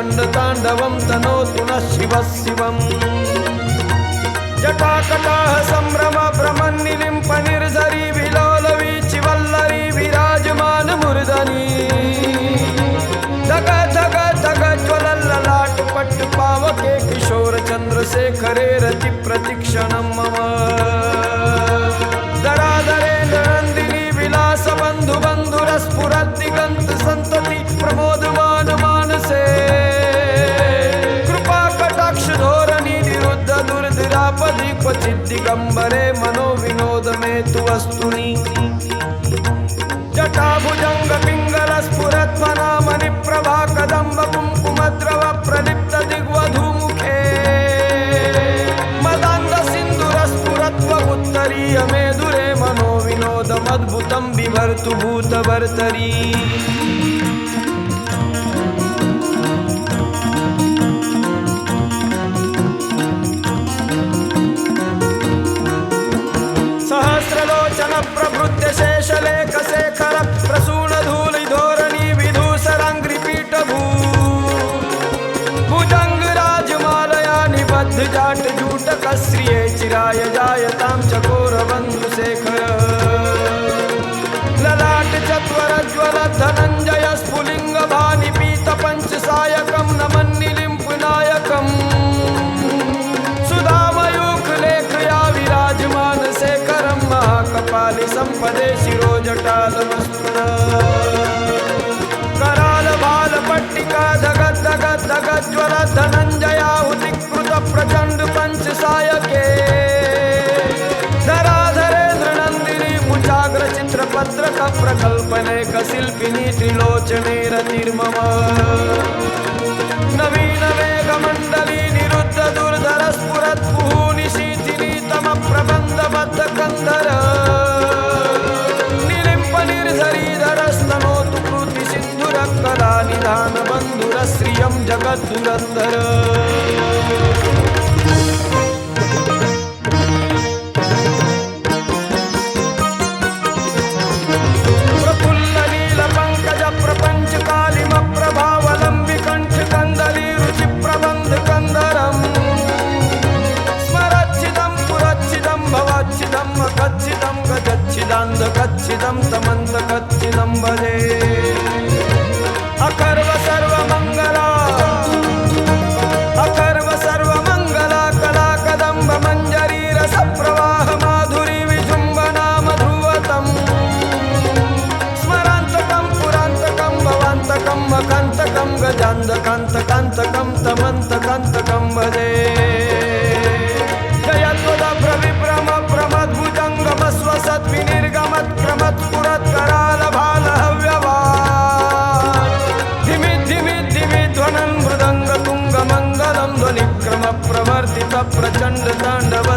ण्डवं तनोतु नः शिवः शिवम्। जटाकटाः सम्भ्रम भ्रमन्निलिं पनिर्धरि विलोलविचिवल्लरि विराजमानमुर्दनी ज्वलल्ललाटुपट्टु पावके किशोरचन्द्रशेखरे रति प्रतिक्षणं मम दिगंबरे मनो विनोद में तु वस्तुनि जटाभुजङ्गपिङ्गलस्फुरत्वनामनिप्रभा कदम्ब कुङ्कुमद्रव प्रदीप्त दिग्वधूमुखे। मदाङ्गसिन्दुरस्फुरत्वगुत्तरीय मेदुरे मद्भुत बिभर्तु भूतभर्तरी। प्रभृत्य शेषलेख शेखर प्रसून धूलि धोरणी विधूसराङ्घ्रिपीठ भू भुजङ्ग राजमालया निबद्ध जाट जूटक श्रिये चिराय जायतां चकोरबन्धुशेखर ललाट चत्वर ज्वल धनङ्ग शिरो सम्पदे शिरोजटालमस्तुन कराल बाल पट्टिका धगत् धगत् धगत् ज्वल धनंजया उदिकृत प्रचंड पंच सायके धराधरेन्द्र नन्दिनी मुचाग्र चित्रपत्रक प्रकल्पनेक शिल्पिनी त्रिलोचने रतिर्मम नवीन मेघमण्डली निरुद्ध दुर्धर स्फुरत् ਜਗਤ ਨੰਦਰ प्रचण्ड ताण्डव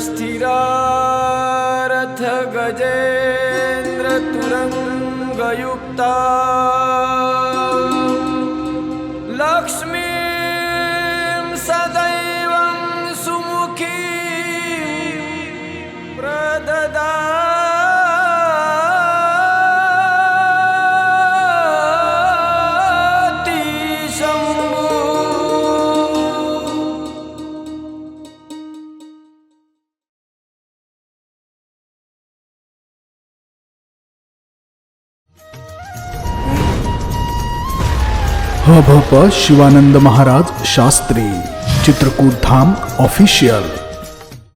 સ્થિર રથ ગજેન્દ્ર તુરંગયુક્તા ह भ शिवानंद महाराज शास्त्री चित्रकूट धाम ऑफिशियल